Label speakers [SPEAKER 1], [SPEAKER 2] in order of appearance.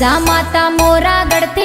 [SPEAKER 1] जसा माता मोरा गडते